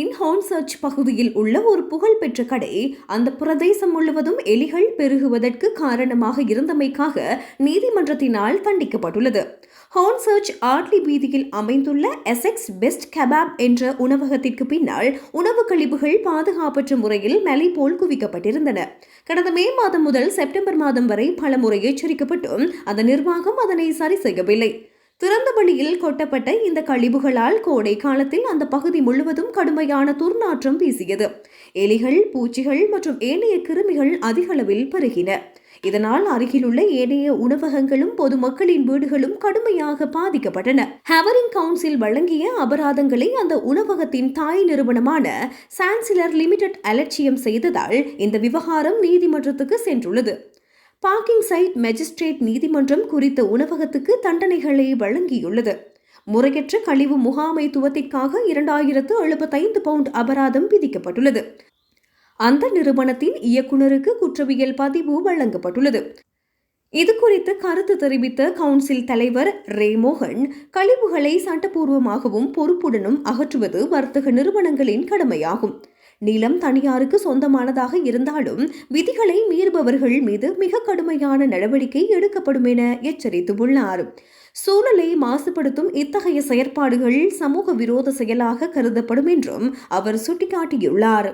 நகரின் ஹான்சர்ச் பகுதியில் உள்ள ஒரு புகழ்பெற்ற கடை அந்த பிரதேசம் முழுவதும் எலிகள் பெருகுவதற்கு காரணமாக இருந்தமைக்காக நீதிமன்றத்தினால் தண்டிக்கப்பட்டுள்ளது. ஹான்சர்ச் ஆர்ட்லி வீதியில் அமைந்துள்ள எசெக்ஸ் பெஸ்ட் கபாப் என்ற உணவகத்திற்கு பின்னால் உணவு கழிவுகள் பாதுகாப்பற்ற முறையில் மலை போல் குவிக்கப்பட்டிருந்தன. கடந்த மே மாதம் முதல் செப்டம்பர் மாதம் வரை பல முறை எச்சரிக்கப்பட்டும் அந்த நிர்வாகம் அதனை சரி செய்யவில்லை திறந்த வெளியில் கொட்டப்பட்ட இந்த கழிவுகளால் கோடை காலத்தில் அந்த பகுதி முழுவதும் கடுமையான துர்நாற்றம் வீசியது. எலிகள் பூச்சிகள் மற்றும் ஏனைய கிருமிகள் அதிகளவில் பெருகின. இதனால் அருகிலுள்ள ஏனைய உணவகங்களும் பொதுமக்களின் வீடுகளும் கடுமையாக பாதிக்கப்பட்டன. ஹவரிங் கவுன்சில் வழங்கிய அபராதங்களை அந்த உணவகத்தின் தாய் நிறுவனமான சான்சிலர் லிமிடெட் அலட்சியம் செய்ததால் இந்த விவகாரம் நீதிமன்றத்துக்கு சென்றுள்ளது. பார்க்கிங் சைட் மெஜிஸ்ட்ரேட் நீதிமன்றம் குறித்த உணவகத்துக்கு தண்டனைகளை வழங்கியுள்ளது. முறையற்ற கழிவு முகாமைத்துவத்திற்காக இரண்டாயிரத்து எழுபத்தைந்து பவுண்ட் அபராதம் விதிக்கப்பட்டுள்ளது. அந்த நிறுவனத்தின் இயக்குநருக்கு குற்றவியல் பதிவு வழங்கப்பட்டுள்ளது. இது குறித்து கருத்து தெரிவித்த கவுன்சில் தலைவர் ரேமோகன் கழிவுகளை சட்டப்பூர்வமாகவும் பொறுப்புடனும் அகற்றுவது வர்த்தக நிறுவனங்களின் கடமையாகும். நிலம் தனியாருக்கு சொந்தமானதாக இருந்தாலும் விதிகளை மீறுபவர்கள் மீது மிக கடுமையான நடவடிக்கை எடுக்கப்படும் என எச்சரித்துள்ளார். சூழலை மாசுபடுத்தும் இத்தகைய செயற்பாடுகள் சமூக விரோத செயலாக கருதப்படும் என்றும் அவர் சுட்டிக்காட்டியுள்ளார்.